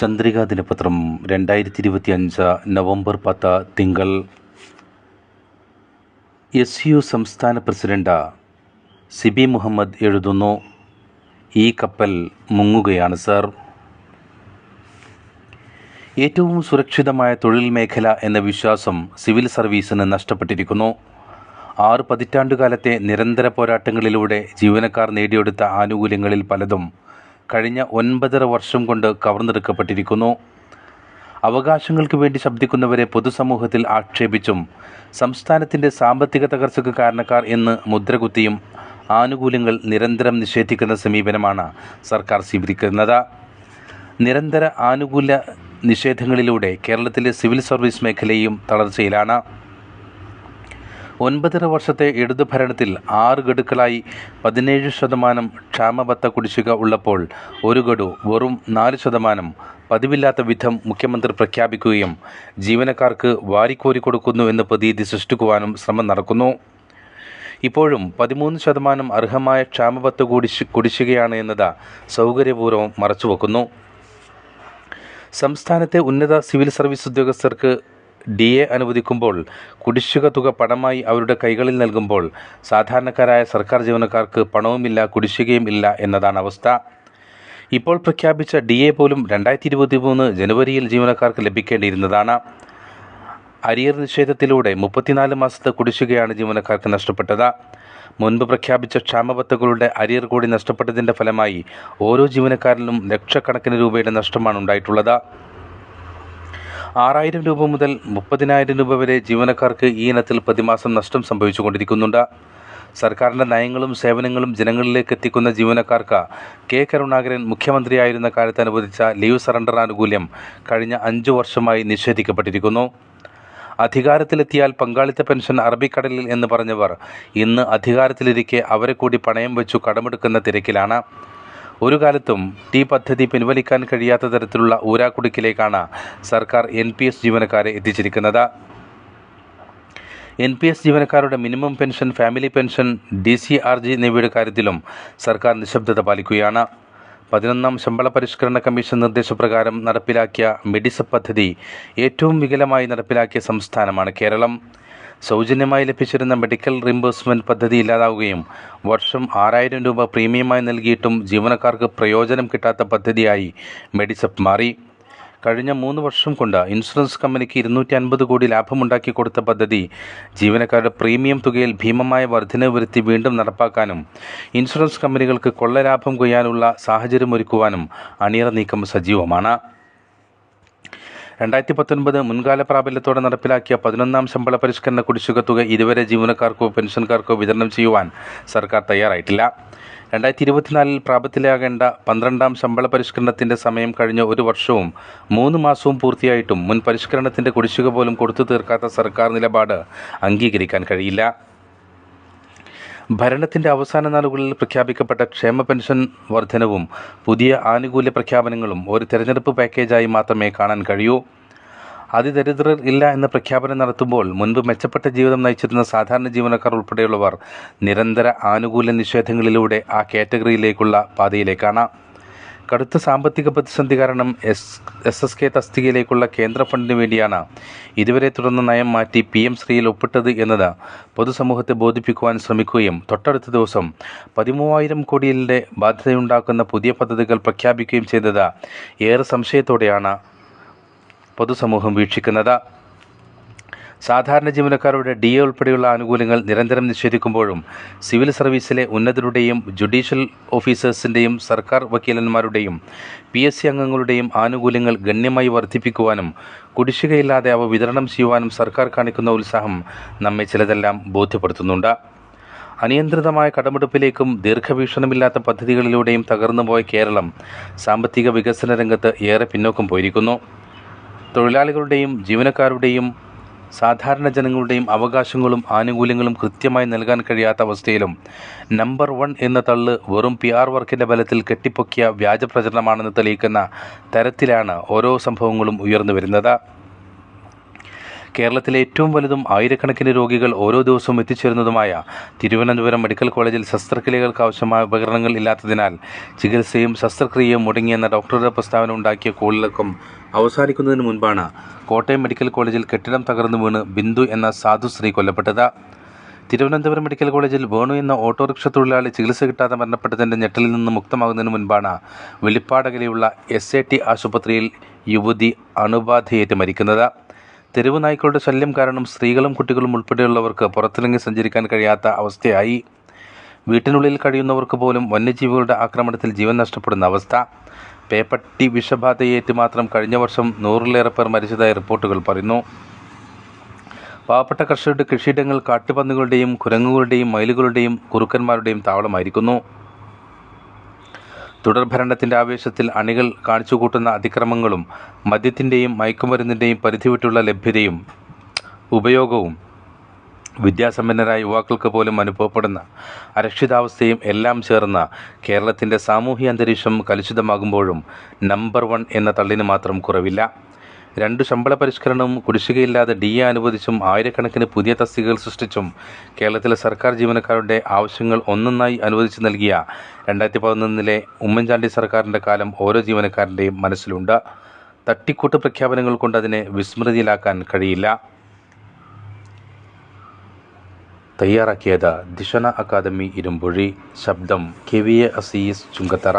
ചന്ദ്രിക ദിനപത്രം രണ്ടായിരത്തി ഇരുപത്തി അഞ്ച് നവംബർ പത്ത് തിങ്കൾ. എസ് യു സംസ്ഥാന പ്രസിഡന്റ് സിബി മുഹമ്മദ് എഴുതുന്നു. ഈ കപ്പൽ മുങ്ങുകയാണ് സർ. ഏറ്റവും സുരക്ഷിതമായ തൊഴിൽ മേഖല എന്ന വിശ്വാസം സിവിൽ സർവീസിന് നഷ്ടപ്പെട്ടിരിക്കുന്നു. ആറ് പതിറ്റാണ്ടുകാലത്തെ നിരന്തര പോരാട്ടങ്ങളിലൂടെ ജീവനക്കാർ നേടിയെടുത്ത ആനുകൂല്യങ്ങളിൽ പലതും കഴിഞ്ഞ ഒൻപതര വർഷം കൊണ്ട് കവർന്നെടുക്കപ്പെട്ടിരിക്കുന്നു. അവകാശങ്ങൾക്ക് വേണ്ടി ശബ്ദിക്കുന്നവരെ പൊതുസമൂഹത്തിൽ ആക്ഷേപിച്ചും സംസ്ഥാനത്തിന്റെ സാമ്പത്തിക തകർച്ചയ്ക്ക് കാരണക്കാർ എന്ന് മുദ്രകുത്തിയും ആനുകൂല്യങ്ങൾ നിരന്തരം നിഷേധിക്കുന്ന സമീപനമാണ് സർക്കാർ സ്വീകരിക്കുന്നത്. നിരന്തര ആനുകൂല്യ നിഷേധങ്ങളിലൂടെ കേരളത്തിലെ സിവിൽ സർവീസ് മേഖലയും തളർച്ചയിലാണ്. ഒൻപതര വർഷത്തെ ഇടതു ഭരണത്തിൽ ആറ് ഗഡുക്കളായി പതിനേഴ് ശതമാനം ക്ഷാമബത്ത കുടിശ്ശിക ഉള്ളപ്പോൾ ഒരു ഗഡു വെറും നാല് ശതമാനം പതിവില്ലാത്ത വിധം മുഖ്യമന്ത്രി പ്രഖ്യാപിക്കുകയും ജീവനക്കാർക്ക് വാരിക്കോരി കൊടുക്കുന്നു എന്ന പ്രതീതി സൃഷ്ടിക്കുവാനും ശ്രമം നടക്കുന്നു. ഇപ്പോഴും പതിമൂന്ന് ശതമാനം അർഹമായ ക്ഷാമബത്ത കുടിശ് കുടിശ്ശികയാണ് എന്നത് സൗകര്യപൂർവം മറച്ചുവെക്കുന്നു. സംസ്ഥാനത്തെ ഉന്നത സിവിൽ സർവീസ് ഉദ്യോഗസ്ഥർക്ക് ഡി എ അനുവദിക്കുമ്പോൾ കുടിശ്ശിക തുക പണമായി അവരുടെ കൈകളിൽ നൽകുമ്പോൾ സാധാരണക്കാരായ സർക്കാർ ജീവനക്കാർക്ക് പണവുമില്ല കുടിശ്ശികയും ഇല്ല എന്നതാണ് അവസ്ഥ. ഇപ്പോൾ പ്രഖ്യാപിച്ച ഡി എ പോലും രണ്ടായിരത്തി ഇരുപത്തി മൂന്ന് ജനുവരിയിൽ ജീവനക്കാർക്ക് ലഭിക്കേണ്ടിയിരുന്നതാണ്. അരിയർ നിഷേധത്തിലൂടെ മുപ്പത്തിനാല് മാസത്തെ കുടിശ്ശികയാണ് ജീവനക്കാർക്ക് നഷ്ടപ്പെട്ടത്. മുൻപ് പ്രഖ്യാപിച്ച ക്ഷാമബത്തകളുടെ അരിയർ കൂടി നഷ്ടപ്പെട്ടതിന്റെ ഫലമായി ഓരോ ജീവനക്കാരനും ലക്ഷക്കണക്കിന് രൂപയുടെ നഷ്ടമാണ് ഉണ്ടായിട്ടുള്ളത്. ആറായിരം രൂപ മുതൽ മുപ്പതിനായിരം രൂപ വരെ ജീവനക്കാർക്ക് ഈ ഇനത്തിൽ പ്രതിമാസം നഷ്ടം സംഭവിച്ചുകൊണ്ടിരിക്കുന്നുണ്ട്. സർക്കാരിന്റെ നയങ്ങളും സേവനങ്ങളും ജനങ്ങളിലേക്ക് എത്തിക്കുന്ന ജീവനക്കാർക്ക് കെ കരുണാകരൻ മുഖ്യമന്ത്രിയായിരുന്ന കാലത്ത് അനുവദിച്ച ലീവ് സറണ്ടർ ആനുകൂല്യം കഴിഞ്ഞ അഞ്ചു വർഷമായി നിഷേധിക്കപ്പെട്ടിരിക്കുന്നു. അധികാരത്തിലെത്തിയാൽ പങ്കാളിത്ത പെൻഷൻ അറബിക്കടലിൽ എന്ന് പറഞ്ഞവർ ഇന്ന് അധികാരത്തിലിരിക്കെ അവരെ കൂടി പണയം വെച്ചു കടമെടുക്കുന്ന തിരക്കിലാണ്. ഒരു കാലത്തും ടി പദ്ധതി പിൻവലിക്കാൻ കഴിയാത്ത തരത്തിലുള്ള ഊരാക്കുടുക്കിലേക്കാണ് സർക്കാർ എൻ പി എസ് ജീവനക്കാരെ എത്തിച്ചിരിക്കുന്നത്. എൻ പി എസ് ജീവനക്കാരുടെ minimum pension family pension D C R G എന്നിവയുടെ കാര്യത്തിലും സർക്കാർ നിശബ്ദത പാലിക്കുകയാണ്. പതിനൊന്നാം ശമ്പള പരിഷ്കരണ കമ്മീഷൻ നിർദ്ദേശപ്രകാരം നടപ്പിലാക്കിയ മെഡിസ പദ്ധതി ഏറ്റവും വികലമായി നടപ്പിലാക്കിയ സംസ്ഥാനമാണ് കേരളം. സൗജന്യമായി ലഭിച്ചിരുന്ന മെഡിക്കൽ റിംബേഴ്സ്മെന്റ് പദ്ധതി ഇല്ലാതാവുകയും വർഷം ആറായിരം രൂപ പ്രീമിയമായി നൽകിയിട്ടും ജീവനക്കാർക്ക് പ്രയോജനം കിട്ടാത്ത പദ്ധതിയായി മെഡിസപ്പ് മാറി. കഴിഞ്ഞ മൂന്ന് വർഷം കൊണ്ട് ഇൻഷുറൻസ് കമ്പനിക്ക് ഇരുന്നൂറ്റി അൻപത് കോടി ലാഭമുണ്ടാക്കി കൊടുത്ത പദ്ധതി ജീവനക്കാരുടെ പ്രീമിയം തുകയിൽ ഭീമമായ വർധന വരുത്തി വീണ്ടും നടപ്പാക്കാനും ഇൻഷുറൻസ് കമ്പനികൾക്ക് കൊള്ളലാഭം കൊയ്യാനുള്ള സാഹചര്യമൊരുക്കുവാനും അണിയറ നീക്കം സജീവമാണ്. രണ്ടായിരത്തി പത്തൊൻപത് മുൻകാല പ്രാബല്യത്തോടെ നടപ്പിലാക്കിയ പതിനൊന്നാം ശമ്പള പരിഷ്കരണ കുടിശ്ശിക തുക ഇതുവരെ ജീവനക്കാർക്കോ പെൻഷൻകാർക്കോ വിതരണം ചെയ്യുവാൻ സർക്കാർ തയ്യാറായിട്ടില്ല. രണ്ടായിരത്തി ഇരുപത്തിനാലിൽ പ്രാബല്യമാകേണ്ട പന്ത്രണ്ടാം ശമ്പള പരിഷ്കരണത്തിന്റെ സമയം കഴിഞ്ഞ ഒരു വർഷവും മൂന്ന് മാസവും പൂർത്തിയായിട്ടും മുൻ പരിഷ്കരണത്തിന്റെ കുടിശ്ശിക പോലും കൊടുത്തു തീർക്കാത്ത സർക്കാർ നിലപാട് അംഗീകരിക്കാൻ കഴിയില്ല. ഭരണത്തിന്റെ അവസാന നാളുകളിൽ പ്രഖ്യാപിക്കപ്പെട്ട ക്ഷേമ പെൻഷൻ വർധനവും പുതിയ ആനുകൂല്യ പ്രഖ്യാപനങ്ങളും ഒരു തെരഞ്ഞെടുപ്പ് പാക്കേജായി മാത്രമേ കാണാൻ കഴിയൂ. അതിദരിദ്രർ ഇല്ല എന്ന പ്രഖ്യാപനം നടത്തുമ്പോൾ മുൻപ് മെച്ചപ്പെട്ട ജീവിതം നയിച്ചിരുന്ന സാധാരണ ജീവനക്കാർ ഉൾപ്പെടെയുള്ളവർ നിരന്തര ആനുകൂല്യ നിഷേധങ്ങളിലൂടെ ആ കാറ്റഗറിയിലേക്കുള്ള പാതയിലേക്കാണ്. കടുത്ത സാമ്പത്തിക പ്രതിസന്ധി കാരണം എസ് എസ് എസ് കെ തസ്തികയിലേക്കുള്ള കേന്ദ്ര ഫണ്ടിന് വേണ്ടിയാണ് ഇതുവരെ തുടർന്ന നയം മാറ്റി പി എം ശ്രീയിൽ ഒപ്പിട്ടത് എന്നത് പൊതുസമൂഹത്തെ ബോധിപ്പിക്കുവാൻ ശ്രമിക്കുകയും തൊട്ടടുത്ത ദിവസം പതിമൂവായിരം കോടിയിലെ ബാധ്യതയുണ്ടാക്കുന്ന പുതിയ പദ്ധതികൾ പ്രഖ്യാപിക്കുകയും ചെയ്തത് ഏറെ സംശയത്തോടെയാണ് പൊതുസമൂഹം വീക്ഷിക്കുന്നത്. സാധാരണ ജീവനക്കാരുടെ ഡി എ ഉൾപ്പെടെയുള്ള ആനുകൂല്യങ്ങൾ നിരന്തരം നിഷേധിക്കുമ്പോഴും സിവിൽ സർവീസിലെ ഉന്നതരുടെയും ജുഡീഷ്യൽ ഓഫീസേഴ്സിന്റെയും സർക്കാർ വക്കീലന്മാരുടെയും പി എസ് സി അംഗങ്ങളുടെയും ആനുകൂല്യങ്ങൾ ഗണ്യമായി വർദ്ധിപ്പിക്കുവാനും കുടിശ്ശികയില്ലാതെ അവ വിതരണം ചെയ്യുവാനും സർക്കാർ കാണിക്കുന്ന ഉത്സാഹം നമ്മെ ചിലതെല്ലാം ബോധ്യപ്പെടുത്തുന്നുണ്ട്. അനിയന്ത്രിതമായ കടമെടുപ്പിലേക്കും ദീർഘവീക്ഷണമില്ലാത്ത പദ്ധതികളിലൂടെയും തകർന്നുപോയ കേരളം സാമ്പത്തിക വികസന രംഗത്ത് ഏറെ പിന്നോക്കം പോയിരിക്കുന്നു. തൊഴിലാളികളുടെയും ജീവനക്കാരുടെയും സാധാരണ ജനങ്ങളുടെയും അവകാശങ്ങളും ആനുകൂല്യങ്ങളും കൃത്യമായി നൽകാൻ കഴിയാത്ത അവസ്ഥയിലും നമ്പർ വൺ എന്ന തള്ള് വെറും പി ആർ വർക്കിന്റെ ബലത്തിൽ കെട്ടിപ്പൊക്കിയ വ്യാജ പ്രചരണമാണെന്ന് തെളിയിക്കുന്ന തരത്തിലാണ് ഓരോ സംഭവങ്ങളും ഉയർന്നു വരുന്നത്. കേരളത്തിലെ ഏറ്റവും വലുതും ആയിരക്കണക്കിന് രോഗികൾ ഓരോ ദിവസവും എത്തിച്ചേരുന്നതുമായ തിരുവനന്തപുരം മെഡിക്കൽ കോളേജിൽ ശസ്ത്രക്രിയകൾക്ക് ആവശ്യമായ ഉപകരണങ്ങൾ ഇല്ലാത്തതിനാൽ ചികിത്സയും ശസ്ത്രക്രിയയും മുടങ്ങിയെന്ന ഡോക്ടറുടെ പ്രസ്താവന ഉണ്ടാക്കിയ കോളിളക്കം അവസാനിക്കുന്നതിന് മുൻപാണ് കോട്ടയം മെഡിക്കൽ കോളേജിൽ കെട്ടിടം തകർന്നു വീണ് ബിന്ദു എന്ന സാധു സ്ത്രീ കൊല്ലപ്പെട്ടത്. തിരുവനന്തപുരം മെഡിക്കൽ കോളേജിൽ വേണു എന്ന ഓട്ടോറിക്ഷ തൊഴിലാളി ചികിത്സ കിട്ടാതെ മരണപ്പെട്ടതിന്റെ ഞെട്ടലിൽ നിന്ന് മുക്തമാകുന്നതിന് മുൻപാണ് വെളിപ്പാടകലെയുള്ള എസ് എ ടി ആശുപത്രിയിൽ യുവതി അണുബാധയേറ്റ് മരിക്കുന്നത്. തെരുവ് നായ്ക്കളുടെ ശല്യം കാരണം സ്ത്രീകളും കുട്ടികളും ഉൾപ്പെടെയുള്ളവർക്ക് പുറത്തിറങ്ങി സഞ്ചരിക്കാൻ കഴിയാത്ത അവസ്ഥയായി. വീട്ടിനുള്ളിൽ കഴിയുന്നവർക്ക് പോലും വന്യജീവികളുടെ ആക്രമണത്തിൽ ജീവൻ നഷ്ടപ്പെടുന്ന അവസ്ഥ. പേപ്പട്ടി വിഷബാധയേറ്റ് മാത്രം കഴിഞ്ഞ വർഷം നൂറിലേറെ പേർ മരിച്ചതായി റിപ്പോർട്ടുകൾ പറയുന്നു. പാവപ്പെട്ട കർഷകരുടെ കൃഷിയിടങ്ങൾ കാട്ടുപന്നുകളുടെയും കുരങ്ങുകളുടെയും മയിലുകളുടെയും കുറുക്കന്മാരുടെയും താവളമായിരിക്കുന്നു. തുടർഭരണത്തിന്റെ ആവേശത്തിൽ അണികൾ കാണിച്ചുകൂട്ടുന്ന അതിക്രമങ്ങളും മദ്യത്തിന്റെയും മയക്കുമരുന്നിന്റെയും പരിധി വിട്ടുള്ള ലഭ്യതയും ഉപയോഗവും വിദ്യാസമ്പന്നരായ യുവാക്കൾക്ക് പോലും അനുഭവപ്പെടുന്ന അരക്ഷിതാവസ്ഥയും എല്ലാം ചേർന്ന കേരളത്തിന്റെ സാമൂഹ്യ അന്തരീക്ഷം കലുഷിതമാകുമ്പോഴും നമ്പർ വൺ എന്ന തള്ളിന് മാത്രം കുറവില്ല. രണ്ട് ശമ്പള പരിഷ്കരണവും കുടിശ്ശികയില്ലാതെ ഡി എ അനുവദിച്ചും ആയിരക്കണക്കിന് പുതിയ തസ്തികകൾ സൃഷ്ടിച്ചും കേരളത്തിലെ സർക്കാർ ജീവനക്കാരുടെ ആവശ്യങ്ങൾ ഒന്നൊന്നായി അനുവദിച്ചു നൽകിയ രണ്ടായിരത്തി പതിനൊന്നിലെ ഉമ്മൻചാണ്ടി സർക്കാരിന്റെ കാലം ഓരോ ജീവനക്കാരന്റെയും മനസ്സിലുണ്ട്. തട്ടിക്കൂട്ട് പ്രഖ്യാപനങ്ങൾ കൊണ്ട് അതിനെ വിസ്മൃതിയിലാക്കാൻ കഴിയില്ല. തയ്യാറാക്കിയത് ദിഷണ അക്കാദമി ഇരുമ്പുഴി ശബ്ദം K V A Azeez Chungathara.